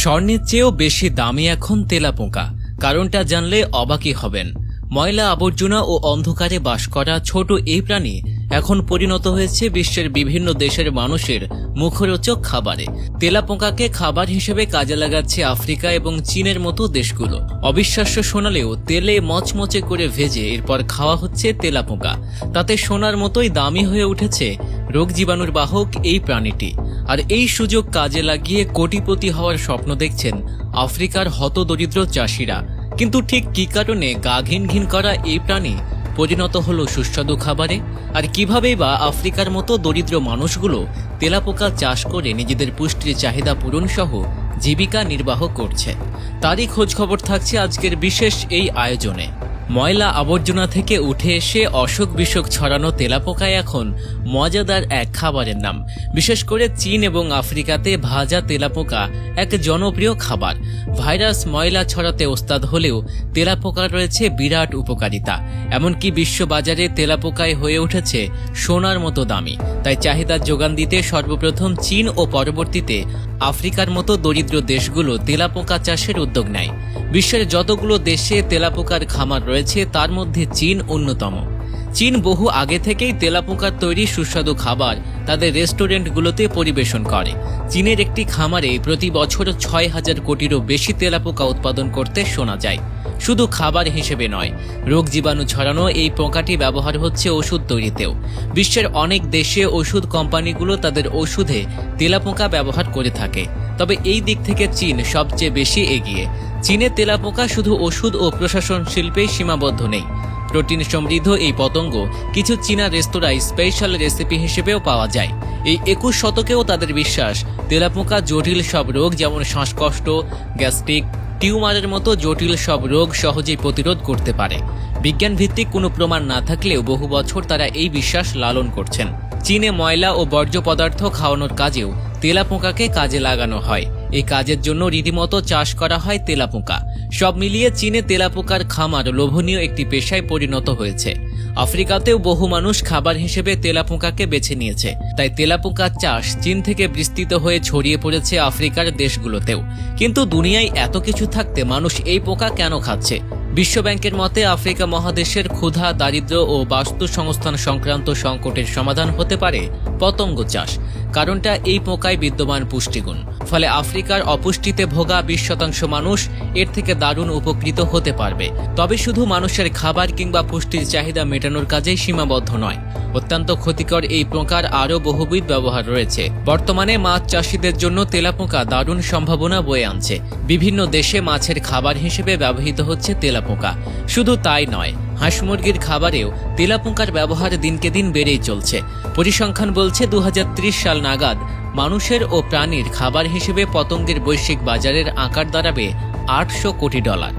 স্বর্ণের চেয়েও বেশি দামি এখন তেলাপোকা। কারণটা জানলে অবাকই হবেন। ময়লা আবর্জনা ও অন্ধকারে বাস করা ছোট এই প্রাণী এখন পরিণত হয়েছে বিশ্বের বিভিন্ন দেশের মানুষের মুখরোচক খাবারে। তেলাপোকাকে খাবার হিসেবে কাজে লাগাচ্ছে আফ্রিকা এবং চীনের মতো দেশগুলো। অবিশ্বাস্য শোনালেও তেলে মচমচে করে ভেজে এরপর খাওয়া হচ্ছে তেলাপোকা। তাতে সোনার মতোই দামি হয়ে উঠেছে রোগ জীবাণুর বাহক এই প্রাণীটি। আর এই সুযোগ কাজে লাগিয়ে কোটিপতি হওয়ার স্বপ্ন দেখছেন আফ্রিকার হতদরিদ্র চাষিরা। কিন্তু ঠিক কী কারণে গা ঘিন ঘিন করা এই প্রাণী? পরিণত হলো সুস্বাদু খাবারে? আর কিভাবেই বা আফ্রিকার মতো দরিদ্র মানুষগুলো তেলাপোকা চাষ করে নিজেদের পুষ্টির চাহিদা পূরণ সহ জীবিকা নির্বাহ করছে? তারই খোঁজ খবর থাকছে আজকের বিশেষ এই আয়োজনে। ময়লা আবর্জনা থেকে উঠে এসে অসুখ বিসুখ ছড়ানো তেলাপোকায় এখন মজাদার এক খাবারের নাম। বিশেষ করে চীন এবং আফ্রিকাতে ভাজা তেলাপোকা এক জনপ্রিয় খাবার। ভাইরাস ময়লা ছড়াতে ওস্তাদ হলেও তেলাপোকার রয়েছে বিরাট উপকারিতা। এমনকি বিশ্ববাজারে তেলাপোকায় হয়ে উঠেছে সোনার মতো দামি। তাই চাহিদার যোগান দিতে সর্বপ্রথম চীন ও পরবর্তীতে আফ্রিকার মতো দরিদ্র দেশগুলো তেলাপোকা চাষের উদ্যোগ নেয়। বিশ্বের যতগুলো দেশে তেলাপোকার খামার রয়েছে, তার মধ্যে চীন অন্যতম। চীন বহু আগে থেকেই তেলাপোকার তৈরি সুস্বাদু খাবার তাদের রেস্টুরেন্টগুলোতে পরিবেশন করে। চীনের একটি খামারে প্রতি বছর ছয় হাজার কোটিরও বেশি তেলাপোকা উৎপাদন করতে শোনা যায়। শুধু খাবার হিসেবে নয়, রোগ জীবাণু ছড়ানো এই পোকাটি ব্যবহার হচ্ছে ওষুধ তৈরিতেও। বিশ্বের অনেক দেশে ওষুধ কোম্পানিগুলো তাদের ওষুধে তেলাপোকা ব্যবহার করে থাকে। তবে এই দিক থেকে চীন সবচেয়ে বেশি এগিয়ে। চীনে তেলাপোকা শুধু ওষুধ ও প্রশাসন শিল্পেই সীমাবদ্ধ নেই। প্রোটিন সমৃদ্ধ এই পতঙ্গ কিছু চীনা রেস্তোরাঁয় স্পেশাল রেসিপি হিসেবেও পাওয়া যায়। এই একুশ শতকেও তাদের বিশ্বাস, তেলাপোকা জটিল সব রোগ যেমন শ্বাসকষ্ট, গ্যাস্ট্রিক, টিউমারের মতো জটিল সব রোগ সহজেই প্রতিরোধ করতে পারে। বিজ্ঞান ভিত্তিক কোনো প্রমাণ না থাকলেও বহু বছর তারা এই বিশ্বাস লালন করছেন। চীনে ময়লা ও বর্জ্য পদার্থ খাওয়ানোর কাজেও তেলাপোকাকে কাজে লাগানো হয়। এই কাজের জন্য রীতিমতো চাষ করা হয় তেলাপোকা। সব মিলিয়ে চীনে তেলাপোকার খামার লোভনীয় একটি পেশায় পরিণত হয়েছে। আফ্রিকাতেও বহু মানুষ খাবার হিসেবে তেলাপোকাকে বেছে নিয়েছে। তাই তেলাপোকার চাষ চীন থেকে বিস্তৃত হয়ে ছড়িয়ে পড়েছে আফ্রিকার দেশগুলোতেও। কিন্তু দুনিয়ায় এত কিছু থাকতে মানুষ এই পোকা কেন খাচ্ছে? বিশ্বব্যাংকের মতে, আফ্রিকা মহাদেশের ক্ষুধা দারিদ্র ও বাস্তু সংস্থান সংক্রান্ত সংকটের সমাধান হতে পারে পতঙ্গ চাষ। কারণটা এই পোকায় বিদ্যমান পুষ্টিগুণ। ফলে আফ্রিকার অপুষ্টিতে ভোগা বিশ শতাংশ মানুষ এর থেকে দারুণ উপকৃত হতে পারবে। তবে শুধু মানুষের খাবার কিংবা পুষ্টির চাহিদা মেটানোর কাজেই সীমাবদ্ধ নয়। অত্যন্ত ক্ষতিকর এই পোকার আরও বহুবিধ ব্যবহার রয়েছে। বর্তমানে মাছ চাষিদের জন্য তেলাপোকা দারুণ সম্ভাবনা বয়ে আনছে। বিভিন্ন দেশে মাছের খাবার হিসেবে ব্যবহৃত হচ্ছে তেলাপোকা। শুধু তাই নয় হাঁস মুরগির খাবারেও তেলাপোকার ব্যবহার দিনকে দিন বেড়েই চলছে। পরিসংখ্যান বলছে দু হাজার ত্রিশ সাল নাগাদ মানুষের ও প্রাণীর খাবার হিসেবে পতঙ্গের বৈশ্বিক বাজারের আকার দাঁড়াবে আটশো কোটি ডলার।